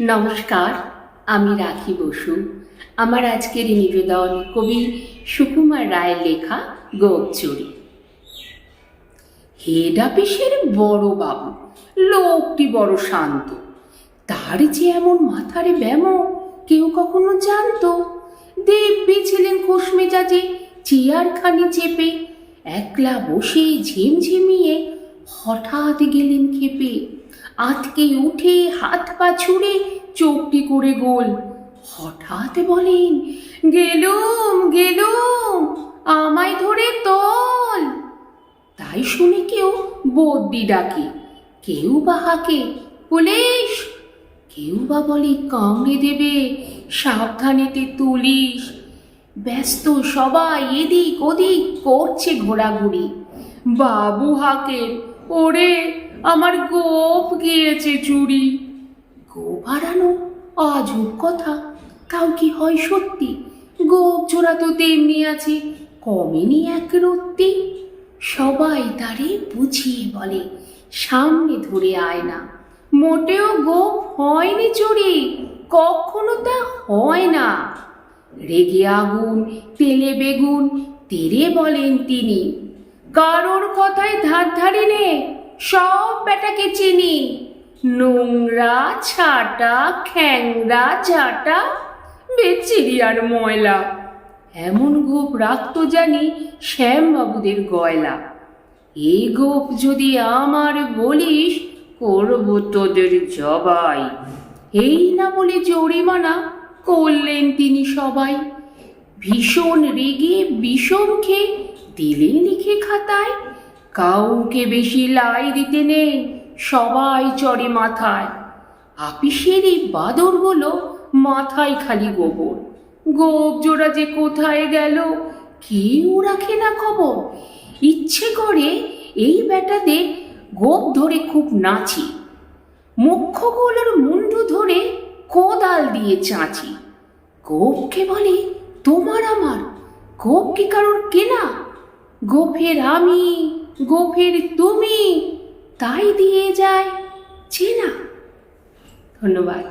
নমস্কার, আমি রাখি বসু। আমার আজকের নিবেদন কবি সুকুমার রায়ের লেখা গোপচুরি। হেড অফিসের বড় বাবু, লোকটি বড় শান্ত। তার যে এমন মাথারে ব্যামো কেউ কখনো জানতো। দেবী ছিলেন খোশ মেজাজে, চেয়ারখানি চেপে, একলা বসে ঝিমঝিমিয়ে হঠাৎ গেলেন খেপে। আতকে উঠে হাত পা ছুড়ে চোখটি করে গোল। হঠাৎ বলেন, গেলুম গেলুম, আমায় ধরে তোল। তাই শুনে কেউ বদ্যি ডাকে। কেউ বা হাকে, পুলিশ! কেউ বা বলে, কামড়ে দেবে, সাবধানেতে তুলিস। ব্যস্ত সবাই এদিক ওদিক করছে ঘোরাঘুরি। বাবু হাকে, ওরে আমার গোপ গিয়েছে চুরি। গোপ হারানো আজব কথা তাও কি হয় সত্যি? গোপ জোড়া তো তেমনি আছে, কমেনি এক রত্তি। সবাই তারে বুঝিয়ে বলে, সামনে ধরে আয় না। মোটেও গোপ হয়নি চুরি, কখনো তা হয় না। রেগে আগুন, তেলে বেগুন, তেরে বলেন তিনি। কারোর কথায় ধার ধারি নে সব বেটাকে চিনি। নোংরা, ছাটা, খ্যাংরা ঝাঁটা আর ময়লা। এমন গোপ রাখতো জানি শ্যামবাবুদের গয়লা। এই গোপ যদি আমার বলিস, করব তোদের জবাই। এই না বলে জরিমানা করলেন তিনি সবাই। ভীষণ রেগে বিষম খেয়ে দিলেন লিখে খাতায় কাউকে বেশি লাই দিতে নেই, সবাই চড়ে মাথায়। আপিসের এই বাদরগুলো মাথায় খালি গোবর। গোপ জোড়া যে কোথায় গেল কেউ রাখে না খবর? ইচ্ছে করে এই বেটাতে গোপ ধরে খুব নাচি। মুখ্যগুলোর মুন্ডু ধরে কোদাল দিয়ে চাঁচি। গোপকে বলে, তোমার আমার। গোপ কি কারোর কেনা? গোফের আমি গোফের তুমি তাই দিয়ে যায় চেনা। ধন্যবাদ।